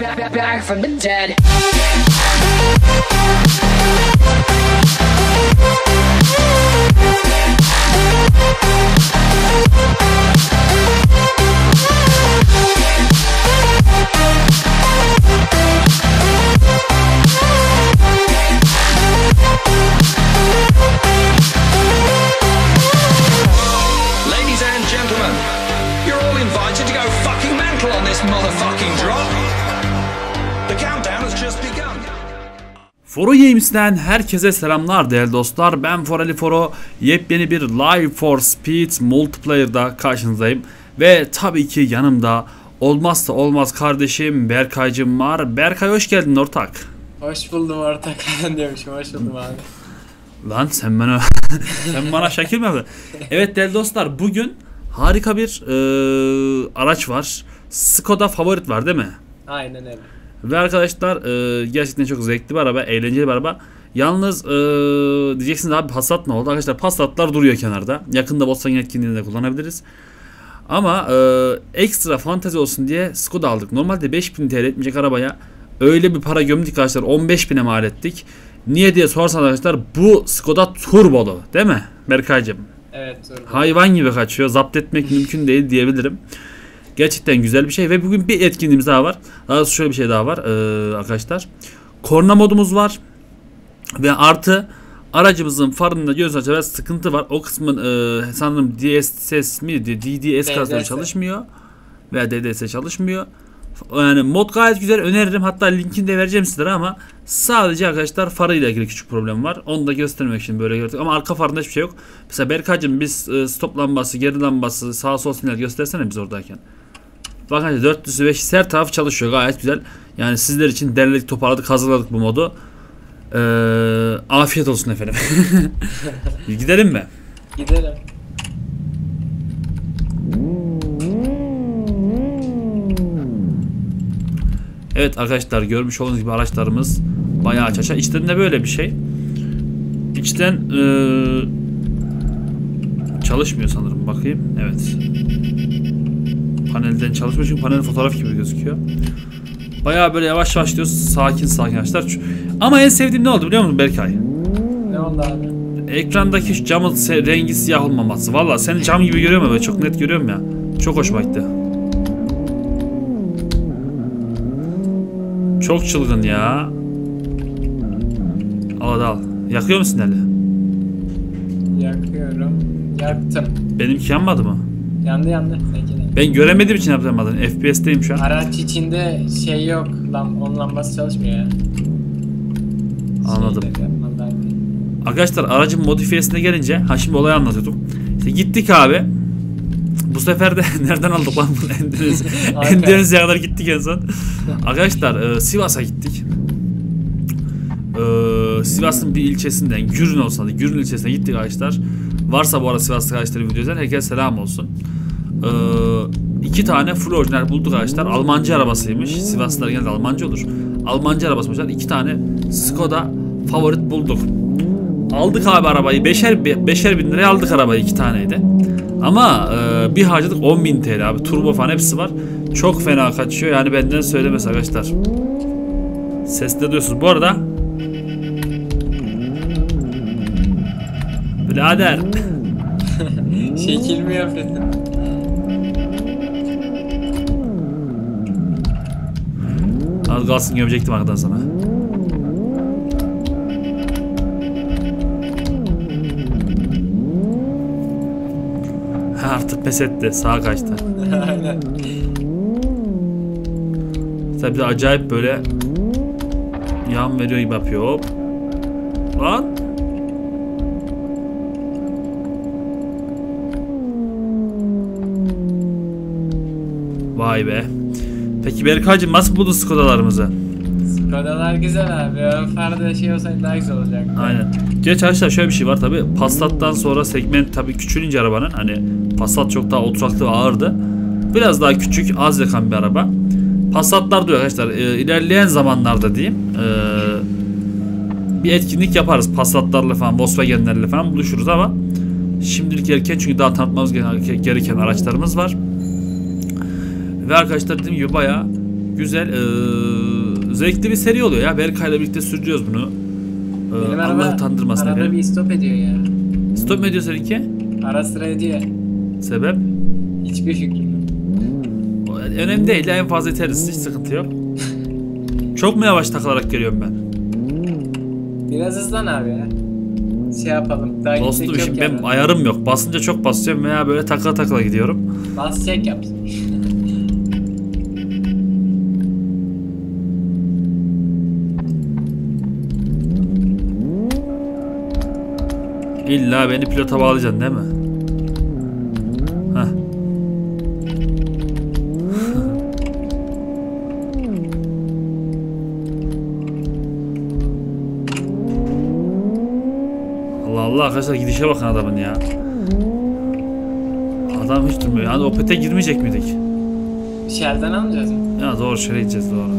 back, back, back from the dead. Ladies and gentlemen, you're all invited to go fucking mental on this motherfucking drop. Foro Games'ten herkese selamlar değerli dostlar. Ben Forali Foro. Yepyeni bir Live for Speed Multiplayer'da karşınızdayım. Ve tabii ki yanımda olmazsa olmaz kardeşim Berkay'cım var. Berkay hoş geldin ortak. Hoş buldum ortak diyormuşum. Hoş buldum abi. Lan sen bana sen bana şekil mi yaptın? Evet değerli dostlar bugün harika bir eee, araç var. Skoda Favorit var değil mi? Aynen öyle. Ve arkadaşlar e, gerçekten çok zevkli bir araba, eğlenceli bir araba. Yalnız e, diyeceksiniz abi Passat ne oldu? Arkadaşlar Passat'lar duruyor kenarda. Yakında Volkswagen etkinliğinde de kullanabiliriz. Ama e, ekstra fantezi olsun diye Skoda aldık. Normalde 5000 TL etmeyecek arabaya öyle bir para gömdük arkadaşlar 15.000'e mal ettik. Niye diye sorarsanız arkadaşlar bu Skoda turbolu değil mi Berkaycığım? Evet dur. hayvan gibi kaçıyor. Zapt etmek mümkün değil diyebilirim. Gerçekten güzel bir şey ve bugün bir etkinliğimiz daha var. Daha şöyle bir şey daha var ee, arkadaşlar. Korna modumuz var ve artı aracımızın farında göz biraz sıkıntı var. O kısmın e, sanırım DSS mi DDS kasları DDS. çalışmıyor veya DDS çalışmıyor. Yani mod gayet güzel öneririm. Hatta linkini de vereceğim sizlere ama sadece arkadaşlar farıyla ilgili küçük problem var. Onu da göstermek için böyle gördük. Ama arka farında hiçbir şey yok. Mesela Berkay'cığım biz e, stop lambası, geri lambası, sağ sol sinyal göstersene biz oradayken. Bakın arkadaşlar 405 her taraf çalışıyor gayet güzel. Yani sizler için derledik toparladık hazırladık bu modu. Ee, afiyet olsun efendim. Gidelim mi? Gidelim. Evet arkadaşlar görmüş olduğunuz gibi araçlarımız bayağı aç aşağı. İçten de böyle bir şey. İçten eee, çalışmıyor sanırım. Bakayım. Evet. Panelden çalışmıyor çünkü panel fotoğraf gibi gözüküyor. Bayağı böyle yavaş yavaş diyoruz. Sakin sakin arkadaşlar. Ama en sevdiğim ne oldu biliyor musun Berkay? Ne oldu abi? Ekrandaki camın rengi siyah olmaması. Valla seni cam gibi görüyorum ya. Çok net görüyorum ya. Çok hoşuma gitti. Çok çılgın ya. Al al. Yakıyor musun eli? Yakıyorum. Yaktım. Benimki yanmadı mı? Yandı yandı. Ben göremediğim için yapamadım. FPS'teyim şu an. Araç içinde şey yok. Lam onun lambası çalışmıyor ya. Anladım. Lazım. Arkadaşlar aracın modifiyesine gelince ha şimdi olayı anlatıyordum. İşte gittik abi. Bu sefer de nereden aldık lan bunu Endonezya? Endonezya'ya kadar gittik en son. Arkadaşlar e, Sivas'a gittik. E, Sivas'ın bir ilçesinden Gürün olsa da Gürün ilçesine gittik arkadaşlar. Varsa bu arada Sivas'ta arkadaşları video izleyen herkese selam olsun. E, iki tane full orijinal bulduk arkadaşlar. Almancı arabasıymış. Sivaslılar genelde Almancı olur. Almancı arabasıymış. İki tane Skoda favorit bulduk. Aldık abi arabayı. Beşer, be- beşer bin liraya aldık arabayı iki taneydi. Ama e, bir harcadık 10 bin TL abi. Turbo falan hepsi var. Çok fena kaçıyor. Yani benden söylemesi arkadaşlar. Sesle duyuyorsunuz. Bu arada Birader Şekil mi yapıyorsun? Az kalsın gömecektim arkadan sana. Artık pes etti. Sağa kaçtı. Aynen. Tabi de acayip böyle yan veriyor gibi yapıyor. Hop. Lan. Vay be. Peki Berkaycığım nasıl buldun Skoda'larımızı? Skodalar güzel abi. Farda şey olsaydı daha güzel olacak. Aynen. Geç arkadaşlar şöyle bir şey var tabi. Passat'tan sonra segment tabi küçülünce arabanın hani Passat çok daha oturaklı ve ağırdı. Biraz daha küçük, az yakan bir araba. Passat'lar diyor arkadaşlar. e, ilerleyen zamanlarda diyeyim. e, bir etkinlik yaparız. Passat'larla falan, Volkswagen'lerle falan buluşuruz ama şimdilik erken çünkü daha tanıtmamız gereken araçlarımız var. Ve arkadaşlar dediğim gibi bayağı Güzel. Ee, zevkli bir seri oluyor ya. Berkay'la birlikte sürüyoruz bunu. Ee, Benim Allah araba utandırmasın arada bir stop ediyor ya. Stop mu ediyor seninki? Ara sıra ediyor. Sebep? Hiçbir fikrim yok. Önemli değil. En fazla yeteriz. Hiç sıkıntı yok. Çok mu yavaş takılarak geliyorum ben? Biraz hızlan abi ya. Şey yapalım. Daha Dostum şimdi benim yani. ayarım yok. Basınca çok basıyorum veya böyle takla takla gidiyorum. Bas çek yap. İlla beni pilota bağlayacaksın değil mi? Heh. Allah Allah arkadaşlar gidişe bakın adamın ya. Adam hiç durmuyor. Yani Opet'e girmeyecek miydik? Şerden almayacağız mı? Ya doğru şöyle gideceğiz doğru.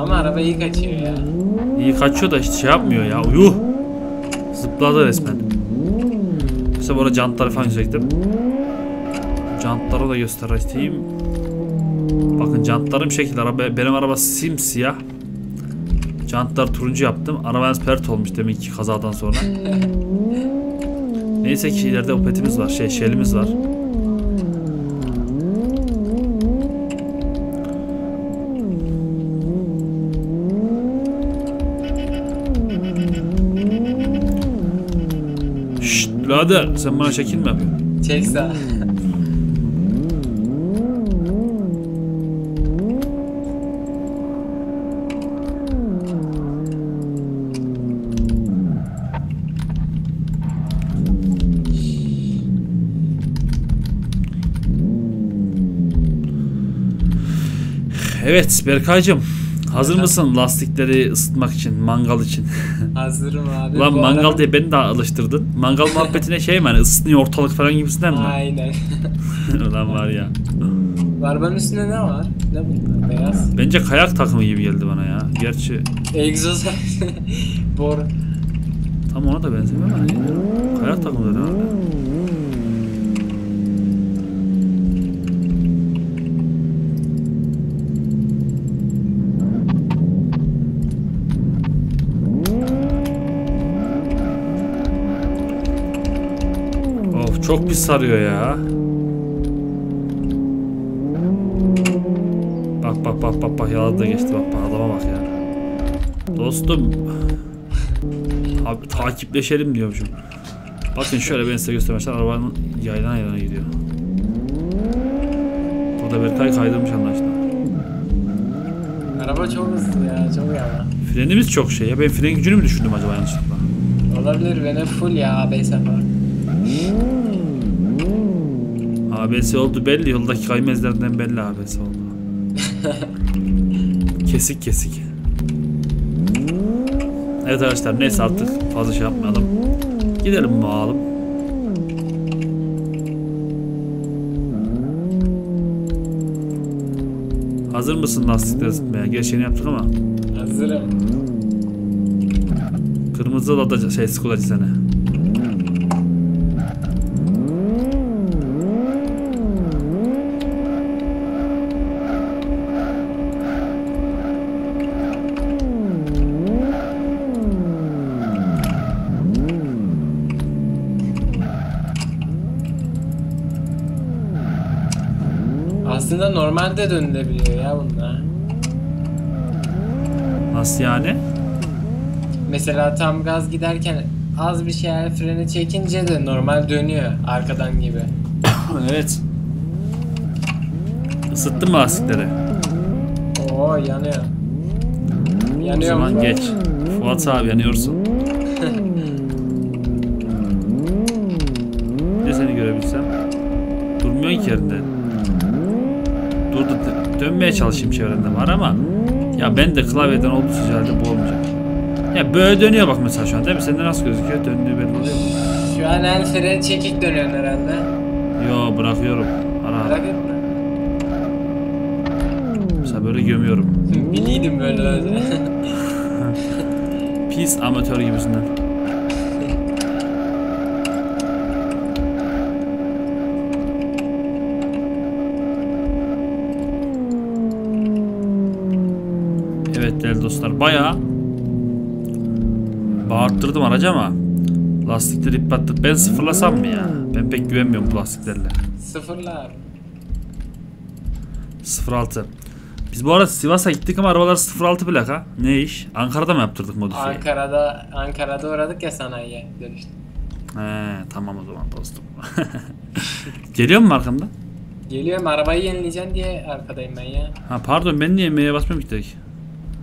Ama araba iyi kaçıyor ya. İyi kaçıyor da hiç şey yapmıyor ya. Uyuh. Zıpladı resmen. İşte bu arada jantları falan gösterdim. Jantları da göstereyim. Bakın jantlarım şekil araba benim araba simsiyah. Jantlar turuncu yaptım. Araba pert olmuş demek ki kazadan sonra. Neyse ki ileride opetimiz var. Şey şelimiz var. Birader sen bana mi yapıyorsun? Çek sağ. Evet Berkaycığım. Hazır mısın lastikleri ısıtmak için, mangal için? Hazırım abi. Lan Bu mangal araba- diye beni de alıştırdın. Mangal muhabbetine şey mi hani ısıtıyor ortalık falan gibisinden mi? Aynen. Lan var ya. Bu Arabanın üstünde ne var? Ne bunlar? Beyaz. Bence kayak takımı gibi geldi bana ya. Gerçi Egzoz. Boru. tam ona da benzemiyor ama kayak takımı. Of çok pis sarıyor ya. Bak bak bak bak bak yaladı da geçti bak bak adama bak ya. Dostum. Abi takipleşelim diyormuşum. Bakın şöyle ben size göstermişler arabanın yaydan yaylana gidiyor. Burada Berkay kaydırmış anlaşılan. Araba çok hızlı ya. Çok yavaş. Frenimiz çok şey ya. Ben fren gücünü mü düşürdüm acaba yanlışlıkla? Olabilir beni full ya ABS var. ABS oldu belli. Yoldaki kayma izlerinden belli ABS oldu. kesik kesik. Evet arkadaşlar neyse artık fazla şey yapmayalım. Gidelim bakalım. Hazır mısın lastikleri ısıtmaya? Geçeni yaptık ama. Hazırım. Kırmızı da da şey skulacı sene. Aslında normalde dönülebiliyor ya bunlar. Nasıl yani? Mesela tam gaz giderken az bir şey freni çekince de normal dönüyor arkadan gibi. evet. Isıttın mı lastikleri? Oo yanıyor. O Yanıyor zaman mu? geç. Fuat abi yanıyorsun. De seni görebilsem. Durmuyorsun ki yerinde. Dö- Dönmeye çalışayım çevrende var ama ya ben de klavyeden olduğu sürece bu olmayacak. Ya böyle dönüyor bak mesela şu an değil mi? Sende nasıl gözüküyor? Döndüğü belli oluyor mu? Şu an el freni çekik dönüyorsun herhalde. Yo bırakıyorum. Ara etme. Mesela böyle gömüyorum. Biliydim böyle öyle. Pis amatör gibisinden. Bağırttırdım aracı ama lastikleri ip battık. Ben sıfırlasam mı ya? Ben pek güvenmiyorum bu lastiklerle. Sıfırlar. 06. Biz bu arada Sivas'a gittik ama arabalar 06 plaka. Ne iş? Ankara'da mı yaptırdık modifiye? Ankara'da Ankara'da uğradık ya sanayiye dönüşte. He tamam o zaman dostum. Geliyor mu arkamda? Geliyorum arabayı yenileyeceksin diye arkadayım ben ya. Ha pardon ben niye M'ye basmıyorum ki direkt?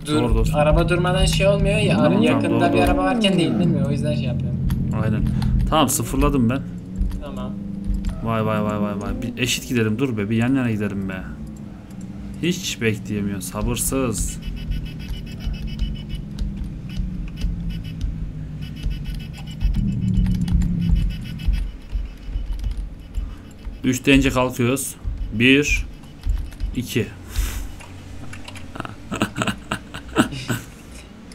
Dur, Doğru dostum. araba durmadan şey olmuyor ya. Tamam, tamam, yakında doğru, bir doğru. araba varken değil bilmiyor. O yüzden şey yapıyorum. Aynen. Tamam sıfırladım ben. Tamam. Vay vay vay vay vay. Bir eşit gidelim dur be bir yan yana gidelim be. Hiç bekleyemiyor sabırsız. Üç deyince kalkıyoruz. Bir, iki.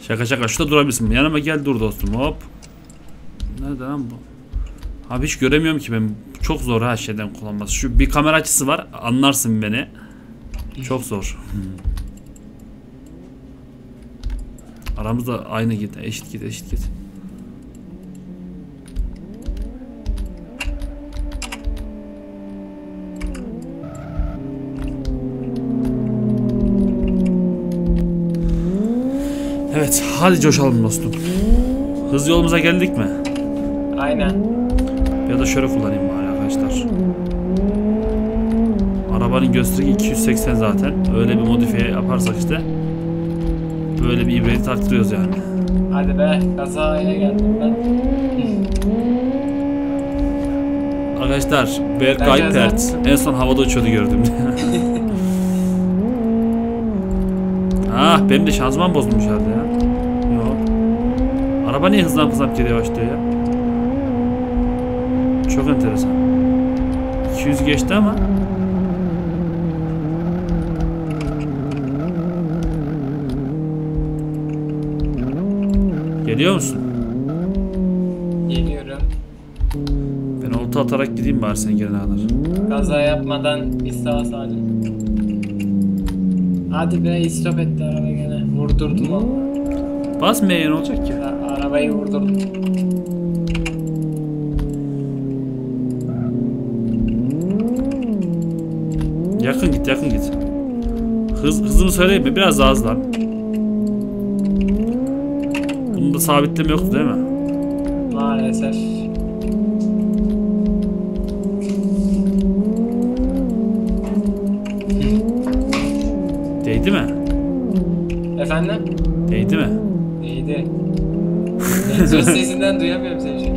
Şaka şaka şurada durabilirsin. Yanıma gel dur dostum hop. Nerede lan bu? Abi hiç göremiyorum ki ben. Çok zor her şeyden kullanması. Şu bir kamera açısı var. Anlarsın beni. Çok zor. Aramızda aynı git. Eşit git. Eşit git. Evet. Hadi coşalım dostum. Hız yolumuza geldik mi? Aynen. Ya da şöyle kullanayım bari arkadaşlar. Arabanın gösterge 280 zaten. Öyle bir modifiye yaparsak işte böyle bir ibreyi taktırıyoruz yani. Hadi be kazaya geldim ben. Arkadaşlar Berkay Pert en son havada uçuyordu gördüm. ah benim de şanzıman bozulmuş herhalde ya. Araba niye hızlan hızlan geri yavaşlıyor ya? Çok enteresan. 200 geçti ama. Geliyor musun? Geliyorum. Ben olta atarak gideyim bari sen gelene kadar. Kaza yapmadan bir sağa salim. Hadi be istop etti araba gene. Vurdurdum onu. Basmaya ne olacak ki? A- Arabayı vurdurdum. Yakın git yakın git. Hız, hızını söyleyeyim mi? Biraz daha hızlan. Bunda sabitleme yoktu değil mi? Maalesef. Değdi mi? Efendim? Değdi mi? Neydi? Egzoz sesinden duyamıyorum seni.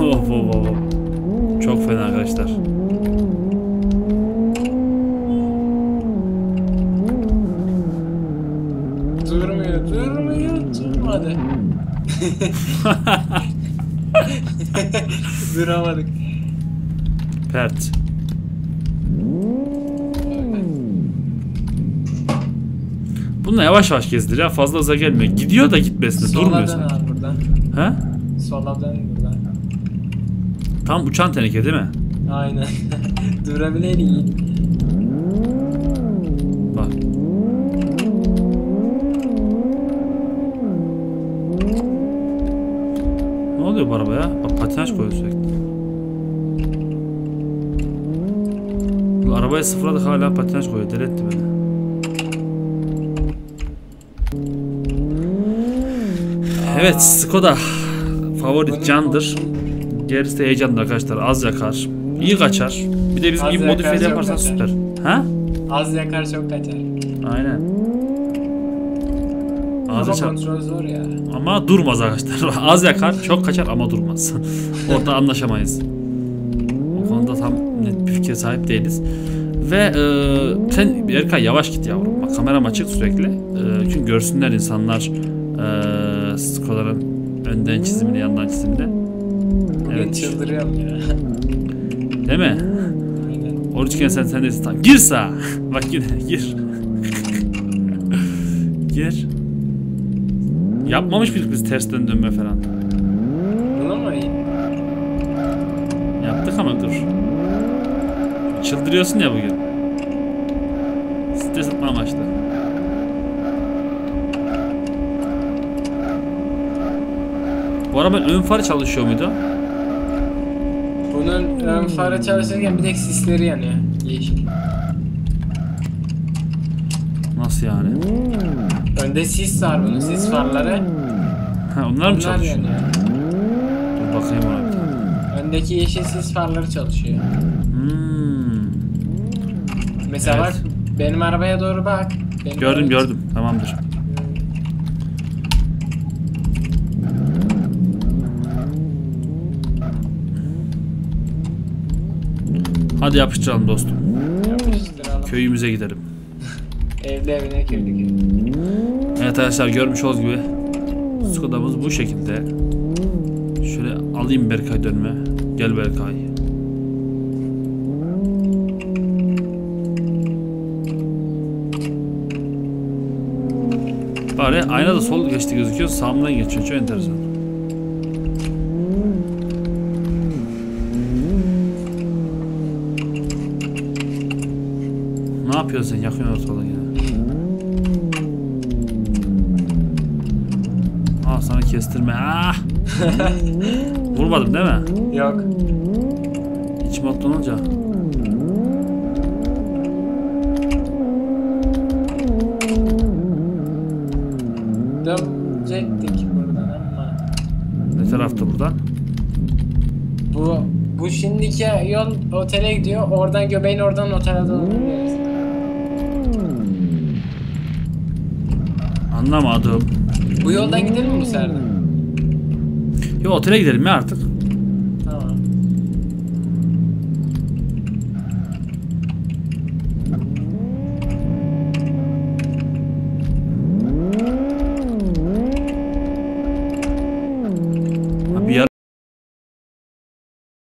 Of of of. Çok fena arkadaşlar. Durmuyor, durmuyor, durmadı. Duramadık. Pert. Bununla yavaş yavaş gezdir ya. Fazla hıza gelmiyor. Gidiyor da gitmesin. Durmuyor Sola dön sanki. abi buradan. He? Sola dön buradan. Tam uçan teneke değil mi? Aynen. Durabilir iyi. Bak. Ne oluyor bu arabaya? Bak patinaj koyuyor sürekli. Bu arabayı sıfırladık hala patinaj koyuyor. Deli etti beni. Evet Skoda favori candır. Gerisi heyecanlı arkadaşlar. Az yakar. İyi kaçar. Bir de bizim Az gibi yakar, modifiye çok yaparsan kaçar. süper. Ha? Az yakar çok kaçar. Aynen. Az Ama yakar. kontrol zor ya. Ama durmaz arkadaşlar. Az yakar, çok kaçar ama durmaz. Orada anlaşamayız. O konuda tam net bir fikre sahip değiliz. Ve e, sen Erkay yavaş git yavrum. Bak kameram açık sürekli. E, çünkü görsünler insanlar e, Skoda'nın önden çizimini, yandan. Bugün Evet. çıldırıyorum ya. Değil mi? Aynen. Oruçken sen sen de tam. Gir sağa. Bak yine gir. gir. Yapmamış mıydık biz tersten dönme falan? Bunu mu? Yaptık ama? Dur. Çıldırıyorsun ya bugün. Stres atma amaçlı. Bu arabanın ön farı çalışıyor muydu? Bunun ön farı çalışırken bir tek sisleri yanıyor. Yeşil. Nasıl yani? Önde sis var bunun sis farları. Ha, onlar mı çalışıyor? yanıyor. Dur bakayım ona bir tane. Öndeki yeşil sis farları çalışıyor. Hmm. Mesela Evet. bak benim arabaya doğru bak. Benim Gördüm arabaya- gördüm. Tamamdır. Hadi yapıştıralım dostum. Yapıştıralım. Köyümüze gidelim. Evli evine köy. Evet arkadaşlar görmüş olduğunuz gibi Skoda'mız bu şekilde. Şöyle alayım Berkay dönme. Gel Berkay. Bari aynada sol geçti gözüküyor. Sağımdan geçiyor. Çok enteresan. Yapıyorsun sen? Yakıyorsun ortalığı yine. Al sana kestirme. Ah! Vurmadım değil mi? Yok. İç modda olunca. Dönecektik buradan ama. Ne tarafta buradan? Bu bu şimdiki yol otele gidiyor. Oradan göbeğin oradan otele doğru gidiyoruz. Anlamadım. Bu yoldan gidelim mi bu de? Yo otele gidelim ya artık.